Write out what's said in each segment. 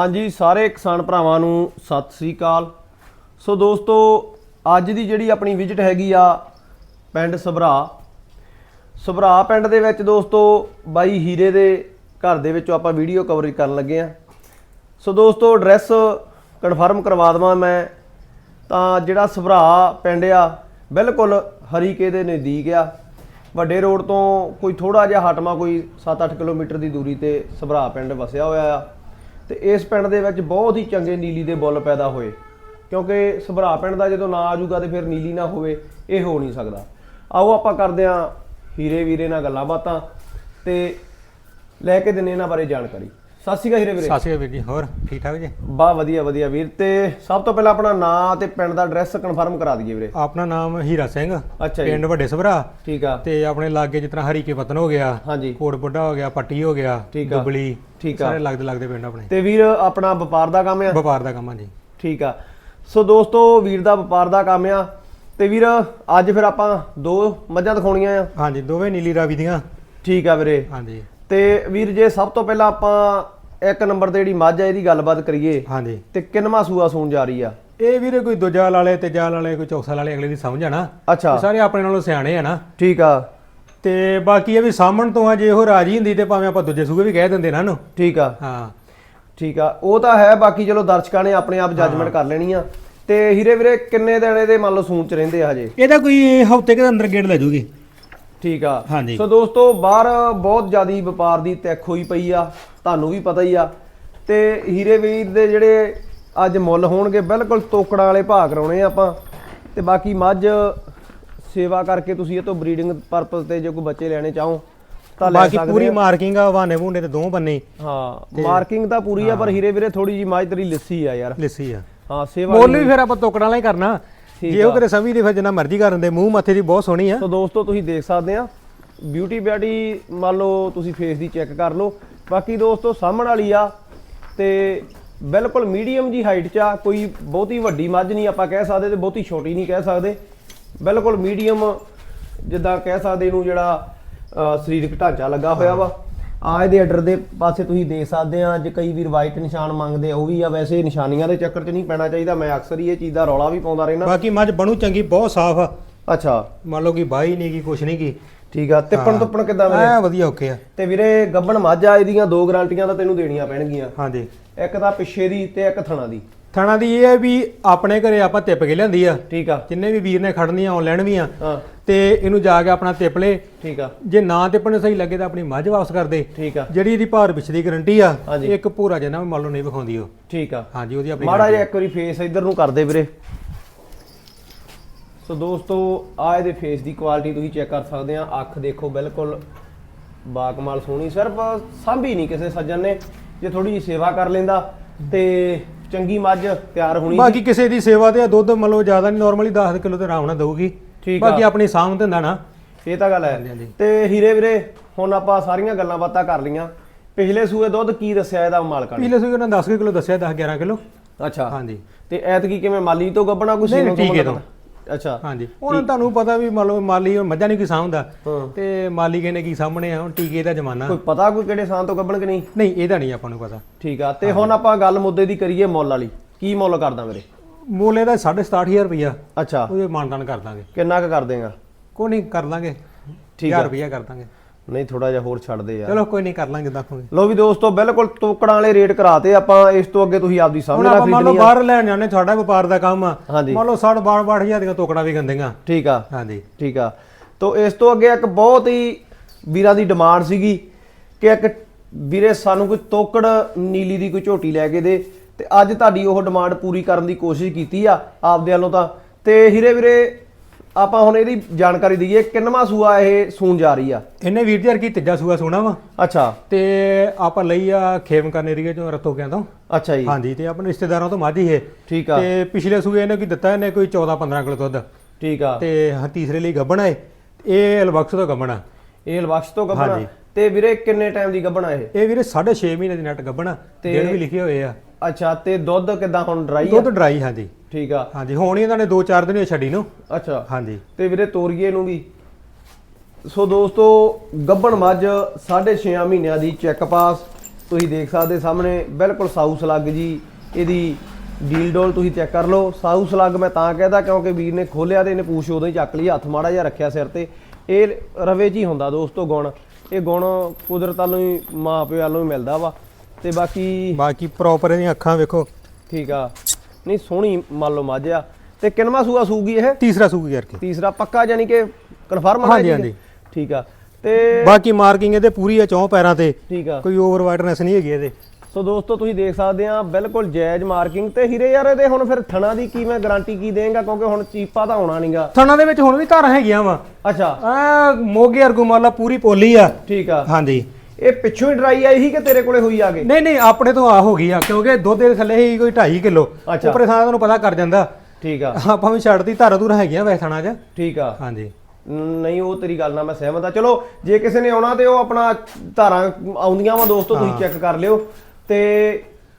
ਹਾਂਜੀ, ਸਾਰੇ ਕਿਸਾਨ ਭਰਾਵਾਂ ਨੂੰ ਸਤਿ ਸ੍ਰੀ ਅਕਾਲ। ਸੋ ਦੋਸਤੋ, ਅੱਜ ਦੀ ਜਿਹੜੀ ਆਪਣੀ ਵਿਜ਼ਿਟ ਹੈਗੀ ਆ ਪਿੰਡ ਸਭਰਾ। ਸਭਰਾ ਪਿੰਡ ਦੇ ਵਿੱਚ ਦੋਸਤੋ, ਬਾਈ ਹੀਰੇ ਦੇ ਘਰ ਦੇ ਵਿੱਚੋਂ ਆਪਾਂ ਵੀਡੀਓ ਕਵਰੇਜ ਕਰਨ ਲੱਗੇ ਆ। ਸੋ ਦੋਸਤੋ ਐਡਰੈਸ ਕਨਫਰਮ ਕਰਵਾ ਦਵਾਂ ਮੈਂ। ਤਾਂ ਜਿਹੜਾ ਸਭਰਾ ਪਿੰਡ ਆ, ਬਿਲਕੁਲ ਹਰੀਕੇ ਦੇ ਨਜ਼ਦੀਕ ਆ। ਵੱਡੇ ਰੋਡ ਤੋਂ ਕੋਈ ਥੋੜਾ ਜਿਹਾ ਹਟਮਾ ਕੋਈ 7-8 ਕਿਲੋਮੀਟਰ ਦੀ ਦੂਰੀ ਤੇ ਸਭਰਾ ਪਿੰਡ ਵਸਿਆ ਹੋਇਆ ਆ। ਤੇ ਇਸ ਪਿੰਡ ਦੇ ਵਿੱਚ ਬਹੁਤ ਹੀ ਚੰਗੇ ਨੀਲੀ ਦੇ ਬੁੱਲ ਪੈਦਾ ਹੋਏ। ਕਿਉਂਕਿ ਸਭਰਾ ਪਿੰਡ ਦਾ ਜਦੋਂ ਨਾਂ ਆਜੂਗਾ ਤੇ ਫਿਰ ਨੀਲੀ ਨਾ ਹੋਵੇ, ਇਹ ਹੋ ਨਹੀਂ ਸਕਦਾ। ਆਓ ਆਪਾਂ ਕਰਦੇ ਹਾਂ ਹੀਰੇ ਵੀਰੇ ਨਾਲ ਗੱਲਾਂ ਬਾਤਾਂ ਤੇ ਲੈ ਕੇ ਦਿੰਨੇ ਇਹਨਾਂ ਬਾਰੇ ਜਾਣਕਾਰੀ। ਸਤਿ ਸ਼੍ਰੀ ਅਕਾਲ ਹੀਰੇ ਵੀਰੇ। ਸਤਿ ਸ਼੍ਰੀ ਅਕਾਲ ਵੀਰ ਜੀ ਹੋਰ ਠੀਕ ਠਾਕ ਜੀ? ਬਾ ਵਧੀਆ ਵਧੀਆ ਵੀਰ। ਤੇ ਸਭ ਤੋਂ ਪਹਿਲਾਂ ਆਪਣਾ ਨਾਂ ਤੇ ਪਿੰਡ ਦਾ ਐਡਰੈਸ ਕਨਫਰਮ ਕਰਾ ਦਈਏ ਵੀਰੇ। ਆਪਣਾ ਨਾਮ ਹੀਰਾ ਸਿੰਘ ਅੱਛਾ ਜੀ। ਪਿੰਡ ਵੱਡੇ ਸਭਰਾ। ਠੀਕ ਆ। ਤੇ ਆਪਣੇ ਲਾਗੇ ਜਿਸ ਤਰ੍ਹਾਂ ਹਰੀਕੇ ਪਤਨ ਹੋ ਗਿਆ ਹਾਂਜੀ। ਕੋਟ ਬੁੱਢਾ ਹੋ ਗਿਆ ਪੱਟੀ ਹੋ ਗਿਆ ਠੀਕ ਆ। ਦੁਬਲੀ ਠੀਕ ਆ। ਸਾਰੇ ਲੱਗਦੇ ਲੱਗਦੇ ਪਿੰਡ ਆਪਣੇ। ਤੇ ਵੀਰ ਆਪਣਾ ਵਪਾਰ ਦਾ ਕੰਮ ਆ? ਵਪਾਰ ਦਾ ਕੰਮ ਆ ਜੀ। ਠੀਕ ਆ। ਸੋ ਦੋਸਤੋ ਵੀਰ ਦਾ ਵਪਾਰ ਦਾ ਕੰਮ ਆ। ਤੇ ਵੀਰ ਅੱਜ ਫਿਰ ਆਪਾਂ ਦੋ ਮੱਝਾਂ ਦਿਖਾਉਣੀਆਂ ਆ। ਹਾਂਜੀ ਦੋਵੇਂ ਨੀਲੀ ਰਾਵੀ ਦੀਆਂ। ਠੀਕ ਆ ਵੀਰੇ। ਹਾਂਜੀ। ਤੇ ਵੀਰ ਜੇ ਸਭ ਤੋਂ ਪਹਿਲਾਂ ਆਪਾਂ ਇੱਕ ਨੰਬਰ ਤੇ ਜਿਹੜੀ ਮੱਝ ਆ ਇਹਦੀ ਗੱਲਬਾਤ ਕਰੀਏ ਹਾਂਜੀ। ਤੇ ਕਿੰਨਵਾਂ ਸੂਆ ਸੂਣ ਜਾ ਰਹੀ ਆ? ਇਹ ਵੀਰੇ ਕੋਈ ਦੂਜਾ ਲਾਲੇ ਤੇ ਜਾਲ ਵਾਲੇ ਕੋਈ ਚੌਕਸਾ ਵਾਲੇ ਅਗਲੇ ਦੀ ਸਮਝ ਆ ਨਾ। ਅੱਛਾ। ਇਹ ਸਾਰੇ ਆਪਣੇ ਨਾਲੋਂ ਸਿਆਣੇ ਆ ਨਾ। ਠੀਕ ਆ। ਤੇ ਬਾਕੀ ਇਹ ਵੀ ਸਾਹਮਣ ਤੋਂ ਆ ਜੇ ਉਹ ਰਾਜੀ ਹੁੰਦੀ ਤੇ ਭਾਵੇਂ ਆਪਾਂ ਦੂਜੇ ਸੂਗੇ ਵੀ ਕਹਿ ਦਿੰਦੇ ਨਾ ਇਹਨੂੰ। ਠੀਕ ਆ। ਹਾਂ। ਠੀਕ ਆ। ਉਹ ਤਾਂ ਹੈ ਬਾਕੀ ਚਲੋ ਦਰਸ਼ਕਾਂ ਨੇ ਆਪਣੇ ਆਪ ਜੱਜਮੈਂਟ ਕਰ ਲੈਣੀ ਆ। ਤੇ ਹੀਰੇ ਵੀਰੇ ਕਿੰਨੇ ਦਿਨ ਇਹਦੇ ਮੰਨ ਲਓ ਸੂਣ ਚ ਰਹਿੰਦੇ ਆ ਹਜੇ? ਇਹਦਾ ਕੋਈ ਹਫ਼ਤੇ ਕੇ ਅੰਦਰ ਗੇੜ ਲੈ ਜੂਗੀ। ਠੀਕ ਆ। ਹਾਂਜੀ। ਸੋ ਦੋਸਤੋ ਬਾਹਰ ਬਹੁਤ ਜ਼ਿਆਦੀ ਵਪਾਰ ਦੀ ਤੈਖ ਹੋਈ ਪਈ ਆ ਤੁਹਾਨੂੰ ਵੀ ਪਤਾ ਹੀ ਆ। ਤੇ ਹੀਰੇ ਵੀਰ ਦੇ ਜਿਹੜੇ ਅੱਜ ਮੁੱਲ ਹੋਣਗੇ ਬਿਲਕੁਲ ਤੋਕੜਾਂ ਵਾਲੇ ਭਾਅ ਕਰਾਉਣੇ ਆਪਾਂ। ਤੇ ਬਾਕੀ ਮੱਝ ਸੇਵਾ ਕਰਕੇ ਤੁਸੀਂ ਇਹ ਤੋਂ ਬਰੀਡਿੰਗ ਪਰਪਸ ਤੇ ਜੇ ਕੋਈ ਬੱਚੇ ਲੈਣੇ ਚਾਹੋ ਤਾਂ ਲੈ ਬਾਕੀ ਸਕਦੇ ਪੂਰੀ ਆ। ਮਾਰਕਿੰਗ ਆ ਵਾਨੇ ਵੂਨੇ ਤੇ ਦੋ ਬੰਨੇ ਹਾਂ। ਮਾਰਕਿੰਗ ਤਾਂ ਪੂਰੀ ਆ ਪਰ ਹੀਰੇ ਵੀਰੇ ਥੋੜੀ ਜੀ ਮੱਝ ਤੇਰੀ ਲਿੱਸੀ ਆ ਯਾਰ। ਲਿੱਸੀ ਆ। ਹਾਂ ਸੇਵਾ ਮੁੱਲ ਵੀ ਫਿਰ ਆਪਾਂ ਤੋਕੜਾਂ ਵਾਲਾ ਹੀ ਕਰਨਾ। ਜੇ ਉਹ ਕਰੇ ਸਮਝ ਦੇ ਫਿਰ ਜਿੰਨਾ ਮਰਜ਼ੀ ਕਰਨ ਦੇ ਮੂੰਹ ਮੱਥੇ ਦੀ ਬਹੁਤ ਸੋਹਣੀ ਆ। ਸੋ ਦੋਸਤੋ ਤੁਸੀਂ ਦੇਖ ਸਕਦੇ ਆ ਬਿਊਟੀ ਬਿਆਟੀ ਮੰਨ ਲਓ ਤੁਸੀਂ ਫੇਸ ਦੀ ਚੈੱਕ ਕਰ ਲਓ। ਬਾਕੀ ਦੋਸਤੋ ਸਾਹਮਣ ਵਾਲੀ ਆ ਤੇ ਬਿਲਕੁਲ ਮੀਡੀਅਮ ਜੀ ਹਾਈਟ 'ਚ ਆ ਕੋਈ ਬਹੁਤੀ ਵੱਡੀ ਮੱਝ ਨਹੀਂ ਆਪਾਂ ਕਹਿ ਸਕਦੇ ਤੇ ਬਹੁਤੀ ਛੋਟੀ ਨਹੀਂ ਕਹਿ ਸਕਦੇ। ਬਿਲਕੁਲ ਮੀਡੀਅਮ ਜਿੱਦਾਂ ਕਹਿ ਸਕਦੇ ਇਹਨੂੰ ਜਿਹੜਾ ਸਰੀਰਕ ਢਾਂਚਾ ਲੱਗਾ ਹੋਇਆ ਵਾ। ਆ ਇਹਦੇ ਆਰਡਰ ਦੇ ਪਾਸੇ ਤੁਸੀਂ ਦੇਖ ਸਕਦੇ ਆ ਅੱਜ ਕਈ ਵੀਰ ਵਾਈਟ ਨਿਸ਼ਾਨ ਮੰਗਦੇ ਆ ਉਹ ਵੀ ਆ। ਵੈਸੇ ਨਿਸ਼ਾਨੀਆਂ ਦੇ ਚੱਕਰ 'ਚ ਨਹੀਂ ਪੈਣਾ ਚਾਹੀਦਾ ਮੈਂ ਅਕਸਰ ਹੀ ਇਹ ਚੀਜ਼ ਦਾ ਰੌਲਾ ਵੀ ਪਾਉਂਦਾ ਰਹਿਣਾ ਬਾਕੀ ਮੱਝ ਬਣੂ ਚੰਗੀ ਬਹੁਤ ਸਾਫ਼ ਆ। ਅੱਛਾ। ਮੰਨ ਲਓ ਕਿ ਬਾਈ ਨਹੀਂ ਕੀ ਕੁਛ ਨਹੀਂ ਕੀ ਠੀਕ ਆ। ਤਿੱਪਣ ਤੁੱਪਣ ਕਿੱਦਾਂ ਵੀਰੇ? ਐ ਵਧੀਆ ਓਕੇ ਆ। ਤੇ ਵੀਰੇ ਗੱਬਣ ਮੱਝ ਆ ਇਹਦੀਆਂ ਦੋ ਗਾਰੰਟੀਆਂ ਤਾਂ ਤੈਨੂੰ ਦੇਣੀਆਂ ਪੈਣਗੀਆਂ। ਹਾਂਜੀ। ਇੱਕ ਤਾਂ ਪਿੱਛੇ ਦੀ ਤੇ ਇੱਕ ਥਣਾ ਦੀ। ਥਾਣਾ ਦੀ ਇਹ ਹੈ ਵੀ ਆਪਣੇ ਘਰੇ ਆਪਾਂ ਤਿੱਪ ਕੇ ਲਿਆਂਦੀ ਆ। ਠੀਕ ਆ। ਜਿੰਨੇ ਵੀ ਵੀਰ ਨੇ ਖੜਨੀਆਂ ਆਨਲਾਈਨ ਵੀ ਆ। ਹਾਂ। ਤੇ ਇਹਨੂੰ ਜਾ ਕੇ ਆਪਣਾ ਤਿੱਪ ਲੇ। ਠੀਕ ਆ। ਜੇ ਨਾ ਤਿੱਪਣ ਸਹੀ ਲੱਗੇ ਤਾਂ ਆਪਣੀ ਮੱਝ ਵਾਪਸ ਕਰ ਦੇ। ਠੀਕ ਆ। ਜਿਹੜੀ ਇਹਦੀ ਭਾਰ ਪਿਛ ਦੀ ਗਾਰੰਟੀ ਆ ਹਾਂਜੀ। ਇੱਕ ਪੂਰਾ ਜਿੰਨਾ ਮੰਨ ਲਓ ਨਹੀਂ ਵਿਖਾਉਂਦੀ ਉਹ। ਠੀਕ ਆ। ਹਾਂਜੀ ਉਹਦੀ ਆਪਣੀ ਮਾੜਾ ਜਿਹਾ ਇੱਕ ਵਾਰੀ ਫੇਸ ਇੱਧਰ ਨੂੰ ਕਰ ਦੇ ਵੀਰੇ। ਸੋ ਦੋਸਤੋ ਆ ਇਹਦੇ ਫੇਸ ਦੀ ਕੁਆਲਿਟੀ ਤੁਸੀਂ ਚੈੱਕ ਕਰ ਸਕਦੇ ਆ। ਅੱਖ ਦੇਖੋ ਬਿਲਕੁਲ ਬਾਕਮਾਲ ਸੋਹਣੀ ਸਿਰਫ ਸਾਂਭੀ ਨਹੀਂ ਕਿਸੇ ਸੱਜਣ ਨੇ। ਜੇ ਥੋੜੀ ਜਿਹੀ ਸੇਵਾ ਕਰ ਲੈਂਦਾ ਤੇ ਚੰਗੀ ਮੱਝ ਤਿਆਰ ਹੋਣੀ ਬਾਕੀ ਕਿਸੇ ਦੀ ਸੇਵਾ ਤੇ ਦੁੱਧ ਮੰਨ ਲਓ ਜ਼ਿਆਦਾ ਨਹੀਂ ਨਾਰਮਲੀ 10 ਕਿਲੋ ਤੇ ਆਰਾਮ ਨਾਲ ਦਊਗੀ। ਠੀਕ ਆ। ਬਾਕੀ ਆਪਣੀ ਸਾਂਭ ਤੇ ਹੁੰਦਾ ਨਾ। ਇਹ ਤਾਂ ਗੱਲ ਹੈ। ਹਾਂਜੀ। ਤੇ ਹੀਰੇ ਵੀਰੇ ਹੁਣ ਆਪਾਂ ਸਾਰੀਆਂ ਗੱਲਾਂ ਬਾਤਾਂ ਕਰ ਲੀਆਂ ਪਿਛਲੇ ਸੂਏ ਦੁੱਧ ਕੀ ਦੱਸਿਆ ਇਹਦਾ ਮਾਲਕਾਂ ਨੇ? ਪੀਲੇ ਸੂਏ ਉਹਨਾਂ 10 ਕਿਲੋ ਦੱਸਿਆ 10 11 ਕਿਲੋ। ਅੱਛਾ। ਹਾਂਜੀ। ਤੇ ਐਤਕੀ ਕਿਵੇਂ ਮਾਲੀ ਤੋਂ ਗੱਬਣਾ ਕੁਛ ਨਹੀਂ, ਸੀਮਨ ਨਹੀਂ, ਟੀਕੇ ਅੱਛਾ। ਹਾਂਜੀ। ਹੁਣ ਤੁਹਾਨੂੰ ਪਤਾ ਵੀ ਮੰਨ ਲਓ ਮਾਲੀ ਹੁਣ ਮੱਝਾਂ ਨਹੀਂ ਕੀ ਸਾਂਭਦਾ। ਤੇ ਮਾਲੀ ਕਹਿੰਦੇ ਕੀ ਸਾਹਮਣੇ ਆ? ਹੁਣ ਟੀਕੇ ਦਾ ਜ਼ਮਾਨਾ। ਕੋਈ ਪਤਾ ਕੋਈ ਕਿਹੜੇ ਸਾਂ ਤੋਂ ਗੱਬਣ ਕਿ ਨਹੀਂ? ਨਹੀਂ ਇਹਦਾ ਨਹੀਂ ਆਪਾਂ ਨੂੰ ਪਤਾ। ਠੀਕ ਆ ਤੇ ਹੁਣ ਆਪਾਂ ਗੱਲ ਮੁੱਦੇ ਦੀ ਕਰੀਏ ਮੁੱਲ ਵਾਲੀ। ਕੀ ਮੁੱਲ ਕਰਦਾ ਵੀਰੇ? ਮੁੱਲ ਇਹਦਾ 67500 ਰੁਪਇਆ ਅੱਛਾ। ਉਹਦੇ ਮਾਨਦਾਨ ਕਰ ਦਾਂਗੇ। ਕਿੰਨਾ ਕੁ ਕਰ ਦੇਗਾ? ਕੋਈ ਨਹੀਂ ਕਰ ਲਾਂਗੇ ਠੀਕ 1000 ਰੁਪਇਆ ਕਰ ਦਾਂਗੇ। ਨਹੀਂ ਥੋੜਾ ਜਿਹਾ ਹੋਰ ਛੱਡ ਦੇ ਯਾਰ ਚਲੋ ਕੋਈ ਨਹੀਂ ਕਰ ਲਾਂਗੇ ਹੋਵੇ ਲੋ ਵੀ ਦੋਸਤੋ ਬਿਲਕੁਲ ਤੋਕੜਾਂ ਵਾਲੇ ਰੇਟ ਕਰਾਤੇ ਆਪਾਂ ਇਸ ਤੋਂ ਅੱਗੇ ਤੁਸੀਂ ਆਪਦੀ ਸਮਝ ਹੁਣ ਨਾਲ ਆਪਾਂ ਮੰਨ ਲਓ ਖਰੀਦਣੀ ਆ। ਬਾਹਰ ਲੈਣ ਜਾਂਦੇ ਤੁਹਾਡਾ ਵਪਾਰ ਦਾ ਕੰਮ ਆ। ਹਾਂਜੀ। ਮੰਨ ਲਓ 60 62 ਹਜ਼ਾਰ ਦੀਆਂ ਤੋਕੜਾਂ ਵੀ ਗੰਦੇਗਾ ਠੀਕ ਆ। ਹਾਂਜੀ। ਠੀਕ ਆ। ਤੋਂ ਇਸ ਤੋਂ ਅੱਗੇ ਇੱਕ ਬਹੁਤ ਹੀ ਵੀਰਾਂ ਦੀ ਡਿਮਾਂਡ ਸੀਗੀ ਕਿ ਇੱਕ ਵੀਰੇ ਸਾਨੂੰ ਕੋਈ ਤੋਕੜ ਨੀਲੀ ਦੀ ਕੋਈ ਝੋਟੀ ਲੈ ਕੇ ਦੇ ਤੇ ਅੱਜ ਤੁਹਾਡੀ ਉਹ ਡਿਮਾਂਡ ਪੂਰੀ ਕਰਨ ਦੀ ਕੋਸ਼ਿਸ਼ ਕੀਤੀ ਆ ਆਪਦੇ ਵੱਲੋਂ ਤਾਂ। ਤੇ ਹੀਰੇ ਵੀਰੇ ਆਪਾਂ ਹੁਣ ਇਹਦੀ ਜਾਣਕਾਰੀ ਦਈਏ ਕਿੰਨਵਾਂ ਸੂਆ ਇਹ ਸੂਣ ਜਾ ਰਹੀ ਆ? ਇਹਨੇ ਵੀਰ ਜੀ ਕੀ ਤੀਜਾ ਸੂਆ ਸੋਣਾ ਵਾ। ਅੱਛਾ। ਤੇ ਆਪਾਂ ਲਈ ਆ ਖੇਮਕਰਨ ਏਰੀਏ ਚੋਂ ਰਤੋ ਕਿਆਂ ਤੋਂ। ਅੱਛਾ ਜੀ। ਹਾਂਜੀ ਤੇ ਆਪਣੇ ਰਿਸ਼ਤੇਦਾਰਾਂ ਤੋਂ ਮਾਝੀ ਹੈ ਠੀਕ ਆ। ਤੇ ਪਿਛਲੇ ਸੂਏ ਇਹਨੇ ਕੀ ਦਿੱਤਾ ਇਹਨੇ ਕੋਈ 14 15 ਕਿਲੋ ਦੁੱਧ। ਠੀਕ ਆ। ਤੇ ਹਾਂ ਤੀਸਰੇ ਲਈ ਗੱਬਣਾ ਹੈ ਇਹ ਅਲਬਕਸ ਤੋਂ ਗੱਬਣਾ। ਇਹ ਲਵਕਸ਼ ਤੋਂ ਗੱਬਣਾ। ਤੇ ਵੀਰੇ ਕਿੰਨੇ ਟਾਈਮ ਦੀ ਗੱਬਣਾ ਇਹ? ਇਹ ਵੀਰੇ 6.5 ਮਹੀਨੇ ਦੀ ਨੈਟ ਗੱਬਣਾ। ਤੇ- ਦਿਨ ਵੀ ਲਿਖੇ ਹੋਏ ਆ। ਅੱਛਾ ਤੇ ਦੁੱਧ ਕਿਦਾਂ ਹੁਣ ਡਰਾਈ ਆ? ਦੁੱਧ ਡਰਾਈ ਹਾਂਜੀ। ਠੀਕ ਆ। ਹਾਂਜੀ ਹੁਣ ਹੀ ਇਹਨਾਂ ਨੇ 2-4 ਦਿਨ ਹੋਏ ਛੱਡੀ ਨੂੰ। ਅੱਛਾ। ਹਾਂਜੀ। ਤੇ ਵੀਰੇ ਤੋਰੀਏ ਨੂੰ ਵੀ। ਸੋ ਦੋਸਤੋ ਗੱਬਣ ਮੱਝ 6.5 ਮਹੀਨਿਆਂ ਦੀ ਚੈੱਕ ਪਾਸ ਤੁਸੀਂ ਦੇਖ ਸਕਦੇ ਸਾਹਮਣੇ ਬਿਲਕੁਲ ਸਾਊ ਸਲੱਗ ਜੀ। ਇਹਦੀ ਡੀਲ ਡੋਲ ਤੁਸੀਂ ਚੈੱਕ ਕਰ ਲਓ। ਸਾਊ ਸਲੱਗ ਮੈਂ ਤਾਂ ਕਹਿੰਦਾ ਕਿਉਂਕਿ ਵੀਰ ਨੇ ਖੋਲਿਆ ਤੇ ਇਹਨੇ ਪੂਛ ਉਦੋਂ ਹੀ ਚੱਕ ਲਈ ਹੱਥ ਮਾੜਾ ਜਿਹਾ ਰੱਖਿਆ ਸਿਰ ਤੇ। ਇਹ ਰਵੇ ਹੀ ਹੁੰਦਾ ਦੋਸਤੋ ਗੁਣ। ਇਹ ਗੁਣ ਕੁਦਰਤ ਵੱਲੋਂ ਹੀ ਮਾਂ ਪਿਓ ਵੱਲੋਂ ਹੀ ਮਿਲਦਾ ਵਾ। ਤੇ ਬਾਕੀ ਬਾਕੀ ਪ੍ਰੋਪਰ ਇਹਦੀਆਂ ਅੱਖਾਂ ਵੇਖੋ। ਠੀਕ ਆ। ਨਹੀਂ ਸੋਹਣੀ ਮੰਨ ਲਓ ਮੱਝ। ਆ ਤੇ ਕਿੰਨਵਾਂ ਸੂਆ ਸੂਗੀ ਇਹ? ਤੀਸਰਾ ਸੂਗੀ ਕਰਕੇ। ਤੀਸਰਾ ਪੱਕਾ ਯਾਨੀ ਕਿ ਕਨਫਰਮ ਹਾਂਜੀ, ਹਾਂਜੀ। ਠੀਕ ਆ। ਤੇ ਬਾਕੀ ਮਾਰਕਿੰਗ ਇਹਦੇ ਪੂਰੀ ਆ ਚੌਂ ਪੈਰਾਂ ਤੇ। ਠੀਕ ਆ। ਕੋਈ ਓਵਰ ਵਾਈਡਨੈਸ ਨਹੀਂ ਹੈਗੀ ਇਹਦੇ। ਸੋ ਦੋਸਤੋ ਤੁਸੀਂ ਦੇਖ ਸਕਦੇ ਆ ਬਿਲਕੁਲ ਜਾਇਜ਼ ਮਾਰਕਿੰਗ ਤੇ ਹੀਰੇ ਯਾਰ ਇਹਦੇ ਹੁਣ ਫਿਰ ਥਣਾ ਦੀ ਕੀ ਮੈਂ ਗਾਰੰਟੀ ਕੀ ਦੇਵਾਂਗਾ? ਕਿਉਂਕਿ ਹੁਣ ਚੀਪਾ ਤਾਂ ਆਉਣਾ ਨਹੀਂਗਾ ਥਣਾ ਦੇ ਵਿੱਚ ਹੁਣ ਵੀ ਧਾਰਾਂ ਹੈਗੀਆਂ ਵਾ। ਅੱਛਾ। ਆ ਮੋਗੇ ਵਰਗੂ ਮੰਨ ਲਾ ਪੂਰੀ ਪੋਲੀ ਆ। ਠੀਕ ਆ। ਹਾਂਜੀ। ਇਹ ਪਿੱਛੋਂ ਹੀ ਡਰਾਈ ਆਈ ਸੀ ਕਿ ਤੇਰੇ ਕੋਲੇ ਹੋਈ ਆ ਕੇ? ਨਹੀਂ ਨਹੀਂ ਆਪਣੇ ਤੋਂ ਆ ਹੋ ਗਈ ਆ ਕਿਉਂਕਿ ਦੁੱਧ ਦੇ ਥੱਲੇ ਹੀ ਕੋਈ 2.5 ਕਿਲੋ। ਅੱਛਾ। ਉੱਪਰੇ ਸਾਰਾ ਤੁਹਾਨੂੰ ਪਤਾ ਕਰ ਜਾਂਦਾ। ਠੀਕ ਆ। ਆਪਾਂ ਵੀ ਛੱਡਦੀ ਧਾਰਾ ਧੂਰਾ ਹੈਗੀਆਂ ਵੈਸੇ ਥਣਾ 'ਚ। ਠੀਕ ਆ। ਹਾਂਜੀ। ਨਹੀਂ ਉਹ ਤੇਰੀ ਗੱਲ ਨਾਲ ਮੈਂ ਸਹਿਮਤ ਆ। ਚਲੋ ਜੇ ਕਿਸੇ ਨੇ ਆਉਣਾ ਤੇ ਉਹ ਆਪਣਾ ਧਾਰਾਂ ਆਉਂਦੀਆਂ ਵਾ ਦੋਸਤੋ ਤੁਸੀਂ ਚੈੱਕ ਕਰ ਲਿਓ। ਤੇ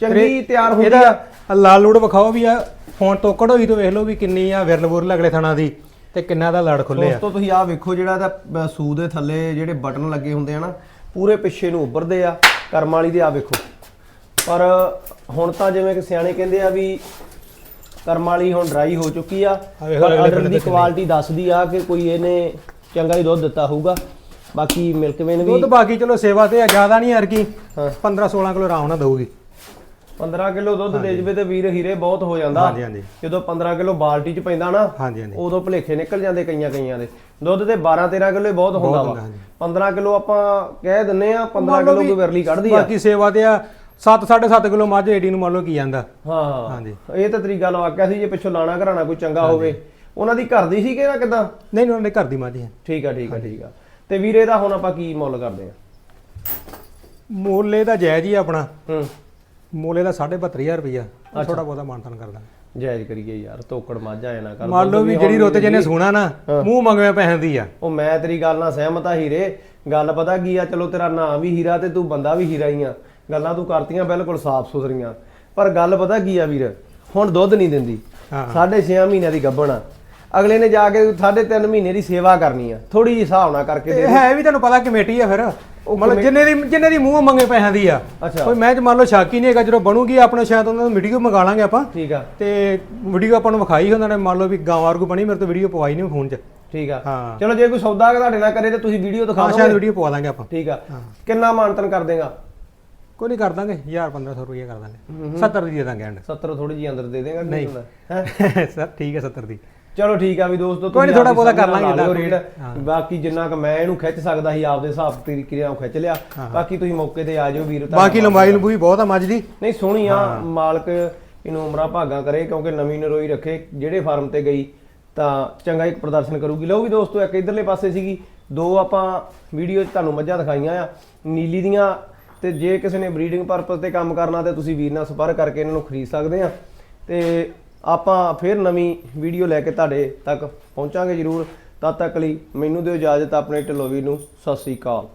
ਚੰਗੀ ਤਿਆਰ ਹੁੰਦੀ ਆ। ਇਹਦਾ ਲਾਲ ਲੂੜ ਵਿਖਾਓ ਵੀ ਆ ਫੋਨ ਤੋਕੜ ਹੋਈ ਤੋਂ ਵੇਖ ਲਓ ਵੀ ਕਿੰਨੀ ਆ ਵਿਰਲ ਬੁਰਲ ਅਗਲੇ ਥਣਾ ਦੀ ਤੇ ਕਿੰਨਾ ਦਾ ਲੜ ਖੁੱਲੇ ਆ। ਦੋਸਤੋ ਤੁਸੀਂ ਆਹ ਵੇਖੋ ਜਿਹੜਾ ਇਹਦਾ ਸੂ ਦੇ ਥੱਲੇ ਜਿਹੜੇ ਬਟਨ ਲੱਗੇ ਹੁੰਦੇ ਆ ਨਾ ਪੂਰੇ ਪਿੱਛੇ ਨੂੰ ਉੱਭਰਦੇ ਆ ਕਰਮ ਵਾਲੀ ਦੇ ਆ ਵੇਖੋ। ਪਰ ਹੁਣ ਤਾਂ ਜਿਵੇਂ ਕਿ ਸਿਆਣੇ ਕਹਿੰਦੇ ਆ ਵੀ ਕਰਮ ਵਾਲੀ ਹੁਣ ਡਰਾਈ ਹੋ ਚੁੱਕੀ ਆ ਪਰ ਦੀ ਕੁਆਲਿਟੀ ਦੱਸਦੀ ਆ ਕਿ ਕੋਈ ਇਹਨੇ ਚੰਗਾ ਹੀ ਦੁੱਧ ਦਿੱਤਾ ਹੋਊਗਾ। ਬਾਕੀ ਮਿਲਕ ਵੇਨ ਵੀ ਦੁੱਧ ਬਾਕੀ ਚਲੋ ਸੇਵਾ ਤੇ ਆ ਜ਼ਿਆਦਾ ਨਹੀਂ ਹਰ ਕੀ ਹਾਂ। 15 16 ਕਿਲੋ ਆਰਾਮ ਨਾਲ ਦਊਗੀ। 15 ਕਿਲੋ ਦੁੱਧ ਦੇ ਜਵੇ ਤੇ ਵੀਰ ਹੀਰੇ ਬਹੁਤ ਹੋ ਜਾਂਦਾ। ਹਾਂਜੀ ਹਾਂਜੀ। ਜਦੋਂ 15 ਕਿਲੋ ਬਾਲਟੀ ਚ ਪੈਂਦਾ ਨਾ ਹਾਂਜੀ ਹਾਂਜੀ। ਉਦੋਂ ਭਲੇਖੇ ਨਿਕਲ ਜਾਂਦੇ ਕਈਆਂ ਕਈਆਂ ਦੇ। ਦੁੱਧ ਤੇ 12 13 ਕਿਲੋ ਬਹੁਤ ਹੁੰਦਾ ਵਾ। ਹੁੰਦਾ, ਹਾਂਜੀ। 15 ਕਿਲੋ ਆਪਾਂ ਕਹਿ ਦਿੰਨੇ ਆ 15 ਮੰਨ ਲਓ ਕਿਲੋ ਕੋਈ ਵਿਰਲੀ ਕੱਢਦੀ ਆ। ਬਾਕੀ ਸੇਵਾ ਤੇ ਆ 7 7.5 ਕਿਲੋ ਮੱਝ ਏਡੀ ਨੂੰ ਮੰਨ ਲਓ ਕੀ ਜਾਂਦਾ। ਹਾਂ ਹਾਂ। ਹਾਂਜੀ। ਇਹ ਤਾਂ ਤੇਰੀ ਗੱਲ ਵਾਕਿਆ ਸੀ ਜੇ ਪਿੱਛੋਂ ਲਾਣਾ ਘਰਾਣਾ ਕੋਈ ਚੰਗਾ ਹੋਵੇ। ਉਹਨਾਂ ਦੀ ਘਰ ਦੀ ਸੀ ਕਿ ਨਾ ਕਿਦਾਂ? ਨਹੀਂ ਨਹੀਂ ਉਹਨਾਂ ਦੇ ਘਰ ਦੀ ਮੱਝ ਹੈ। ਠੀਕ ਆ ਠੀਕ ਆ ਠੀਕ ਆ। ਤੇ ਵੀਰੇ ਦਾ ਹੁਣ ਆਪਾਂ ਕੀ ਮੁੱਲ ਕਰਦੇ ਆ? ਮੋਲੇ ਦਾ ਜਾਇਜ਼ ਹੀ ਆਪਣਾ। ਹੂੰ। ਮੋਲੇ ਦਾ 72500 ਰੁਪਇਆ ਥੋੜਾ ਬਹੁਤਾ ਮਾਨਤਨ ਕਰਦਾ। ਜਾਇਜ਼ ਕਰੀਏ ਯਾਰ ਤੋਕੜ ਮੱਝ ਆਏ ਨਾ ਕਰ। ਮੰਨ ਲਓ ਵੀ ਜਿਹੜੀ ਰੁੱਤ ਜਿਹਨੇ ਸੋਣਾ ਨਾ ਮੂੰਹ ਮੰਗਵੇਂ ਪੈਸਿਆਂ ਦੀ ਆ। ਉਹ ਮੈਂ ਤੇਰੀ ਗੱਲ ਨਾਲ ਸਹਿਮਤ ਆ ਹੀਰੇ। ਗੱਲ ਪਤਾ ਕੀ ਆ ਚਲੋ ਤੇਰਾ ਨਾਂ ਵੀ ਹੀਰਾ ਤੇ ਤੂੰ ਬੰਦਾ ਵੀ ਹੀਰਾ ਹੀ ਆ। ਗੱਲਾਂ ਤੂੰ ਕਰਤੀਆਂ ਬਿਲਕੁਲ ਸਾਫ਼ ਸੁਥਰੀਆਂ। ਪਰ ਗੱਲ ਪਤਾ ਕੀ ਆ ਵੀਰ ਹੁਣ ਦੁੱਧ ਨਹੀਂ ਦਿੰਦੀ। ਸਾਢੇ 6 ਮਹੀਨਿਆਂ ਦੀ ਗੱਭਣ ਆ। ਅਗਲੇ ਨੇ ਜਾ ਕੇ ਸਾਢੇ 3 ਮਹੀਨੇ ਦੀ ਸੇਵਾ ਕਰਨੀ ਆ। ਥੋੜੀ ਜਿਹੀ ਹਿਸਾਬ ਨਾਲ ਕਰਕੇ ਦੇ ਹੈ ਵੀ ਤੁਹਾਨੂੰ ਪਤਾ ਕਮੇਟੀ ਆ ਫਿਰ। ਉਹ ਮਤਲਬ ਜਿੰਨੇ ਦੀ ਜਿੰਨੇ ਦੀ ਮੂੰਹ ਮੰਗੇ ਪੈਸਿਆਂ ਦੀ ਆ। ਅੱਛਾ। ਕੋਈ ਮੈਂ ਚ ਮੰਨ ਲਓ ਸ਼ੱਕ ਹੀ ਨਹੀਂ ਹੈਗਾ ਜਦੋਂ ਬਣੂਗੀ ਆਪਣੇ ਸ਼ਾਇਦ ਉਹਨਾਂ ਨੂੰ ਵੀਡੀਓ ਮੰਗਾ ਲਾਂਗੇ ਆਪਾਂ। ਠੀਕ ਆ। ਤੇ ਵੀਡੀਓ ਆਪਾਂ ਨੂੰ ਵਿਖਾਈ ਉਹਨਾਂ ਨੇ ਮੰਨ ਲਓ ਵੀ ਗਾਂ ਵਾਰਗੂ ਬਣੀ ਮੇਰੇ ਤੋਂ ਵੀਡੀਓ ਪਵਾਈ ਨਹੀਂ ਫੋਨ 'ਚ। ਠੀਕ ਆ। ਹਾਂ। ਚਲੋ ਜੇ ਕੋਈ ਸੌਦਾ ਤੁਹਾਡੇ ਨਾਲ ਕਰੇ ਤੇ ਤੁਸੀਂ ਵੀਡੀਓ ਦਿਖਾ ਹਾਂ ਦਿਓ ਸ਼ਾਇਦ ਵੀਡੀਓ ਪਵਾ ਦਾਂਗੇ ਆਪਾਂ। ਠੀਕ ਆ। ਕਿੰਨਾ ਮਾਨਤਨ ਕਰ ਦੇਗਾ? ਕੋਈ ਨਹੀਂ ਕਰ ਦਾਂਗੇ 1000 1500 ਰੁਪਏ ਕਰ ਦਾਂਗੇ। 70 ਦੀ ਦੇ ਦਾਂਗੇ ਐਂਡ 70 ਥੋੜੀ ਜੀ ਅੰਦਰ ਦੇ ਦੇਗਾ ਨਹੀਂ। ਹੈ? ਸਰ ਠੀਕ ਹੈ 70 ਦੀ। ਚਲੋ ਠੀਕ ਆ ਵੀ ਦੋਸਤੋ ਕੋਈ ਨੀ, ਥੋੜ੍ਹਾ ਬਹੁਤਾ ਕਰ ਲਾਂਗੇ ਰੇਟ। ਬਾਕੀ ਜਿੰਨਾ ਕ ਮੈਂ ਇਹਨੂੰ ਖਿੱਚ ਸਕਦਾ ਸੀ ਆਪਦੇ ਹਿਸਾਬ ਤਰੀਕੇ ਨਾਲ ਖਿੱਚ ਲਿਆ। ਬਾਕੀ ਤੁਸੀਂ ਮੌਕੇ ਤੇ ਆ ਜਾਓ ਵੀਰ ਤੁਹਾਡਾ ਬਾਕੀ ਲੰਬਾਈ ਲੰਬੂਈ ਬਹੁਤ ਆ ਮੱਝ ਦੀ ਨਹੀਂ ਸੋਹਣੀ ਆ ਮਾਲਕ ਇਹਨੂੰ ਉਮਰਾਂ ਭਾਗਾਂ ਕਰੇ ਕਿਉਂਕਿ ਨਵੀਂ ਨਰੋਈ ਰੱਖੇ ਜਿਹੜੇ ਫਾਰਮ ਤੇ ਗਈ ਤਾਂ ਚੰਗਾ ਇੱਕ ਪ੍ਰਦਰਸ਼ਨ ਕਰੂਗੀ। ਲਓ ਵੀ ਦੋਸਤੋ ਇੱਕ ਇਧਰਲੇ ਪਾਸੇ ਸੀਗੀ ਦੋ ਆਪਾਂ ਵੀਡੀਓ 'ਚ ਤੁਹਾਨੂੰ ਮੱਝਾਂ ਦਿਖਾਈਆਂ ਆ। ਨੀਲੀ ਦੀਆਂ ਤੇ ਜੇ ਕਿਸੇ ਨੇ ਬਰੀਡਿੰਗ ਪਰਪਸ ਤੇ ਕੰਮ ਕਰਨਾ ਤੇ ਤੁਸੀਂ ਵੀਰ ਨਾਲ ਸੰਪਰਕ ਕਰਕੇ ਇਹਨਾਂ ਨੂੰ ਖਰੀਦ ਸਕਦੇ ਆ। ਤੇ ਆਪਾਂ ਫਿਰ ਨਵੀਂ ਵੀਡੀਓ ਲੈ ਕੇ ਤੁਹਾਡੇ ਤੱਕ ਪਹੁੰਚਾਂਗੇ ਜਰੂਰ। ਤਦ ਤੱਕ ਲਈ ਮੈਨੂੰ ਦਿਓ ਇਜਾਜ਼ਤ, ਆਪਣੇ ਢਿੱਲੋਂ ਵੀਰ ਨੂੰ ਸਤਿ ਸ੍ਰੀ ਅਕਾਲ।